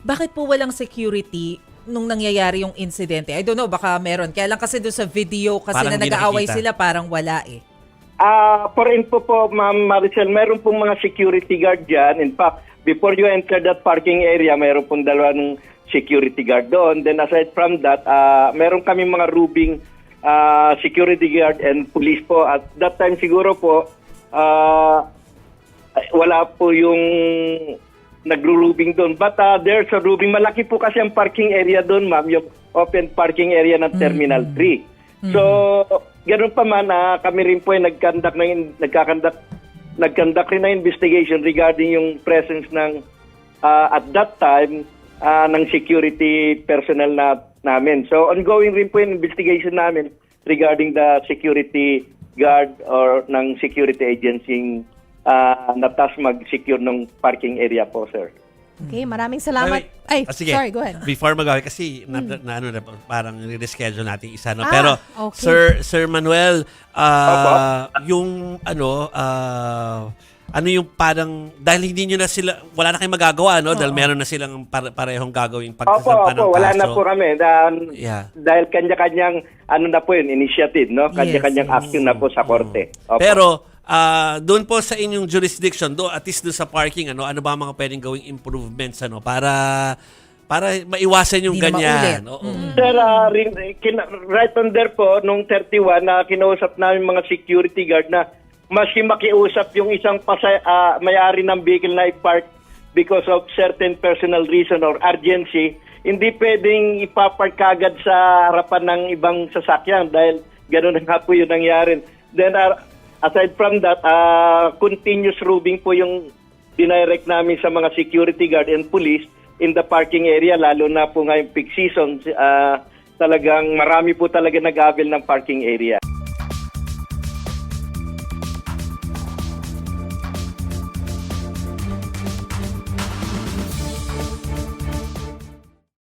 bakit po walang security nung nangyayari yung insidente? I don't know, baka meron. Kaya lang kasi doon sa video kasi Parang na nag-aaway sila, parang wala eh. Ah, for info po, Ma'am Maricel, meron pong mga security guard dyan. In fact, before you enter that parking area, meron pong dalawang security guard doon. Then aside from that, ah, meron kami mga rubing ah, security guard and police po. At that time siguro po, ah, ay, wala po yung nagro-rubing doon. But ah, there's a rubing. Malaki po kasi ang parking area doon, ma'am. Yung open parking area ng Terminal 3. So, ganun pa man, ah, kami rin po ay nagkandak ng, nagkakandak, nagkandak rin na investigation regarding yung presence ng, ah, at that time, ah, ng security personnel na namin. So, ongoing rin po yung investigation namin regarding the security guard or ng security agency uh, na task mag-secure ng parking area po, sir. Okay, maraming salamat. Wait, wait. Ay, Ah, sige. sorry, go ahead. Before mag kasi na, na, ano na, parang reschedule natin isa no. Ah, Pero okay. Sir Sir Manuel, ah, yung ano ah, ano yung parang dahil hindi nyo na sila wala na kayong magagawa no dahil meron na silang pare- parehong gagawing Opo, pagsasampa ng opo, wala kaso. na po kami. Dahil, Yeah. dahil kanya-kanyang, ano na po yun, initiative, no? Kanya-kanyang Yes, yes. action na po sa korte. Opo. Pero ah, doon po sa inyong jurisdiction, do at least doon sa parking ano, ano ba mga pwedeng gawing improvements ano para para maiwasan yung na ganyan. Oo. Sir, ah, rin- kin- right on there po, nung 31, na kinausap namin mga security guard na maski makiusap yung isang pasay, ah, may-ari ng vehicle na i-park because of certain personal reason or urgency, hindi pwedeng ipapark kagad sa harapan ng ibang sasakyan dahil gano'n na nga po yung nangyari. Then, ah, aside from that, ah, continuous rubing po yung dinirect namin sa mga security guard and police in the parking area, lalo na po ngayong peak season, ah, talagang marami po talaga nag-avail ng parking area.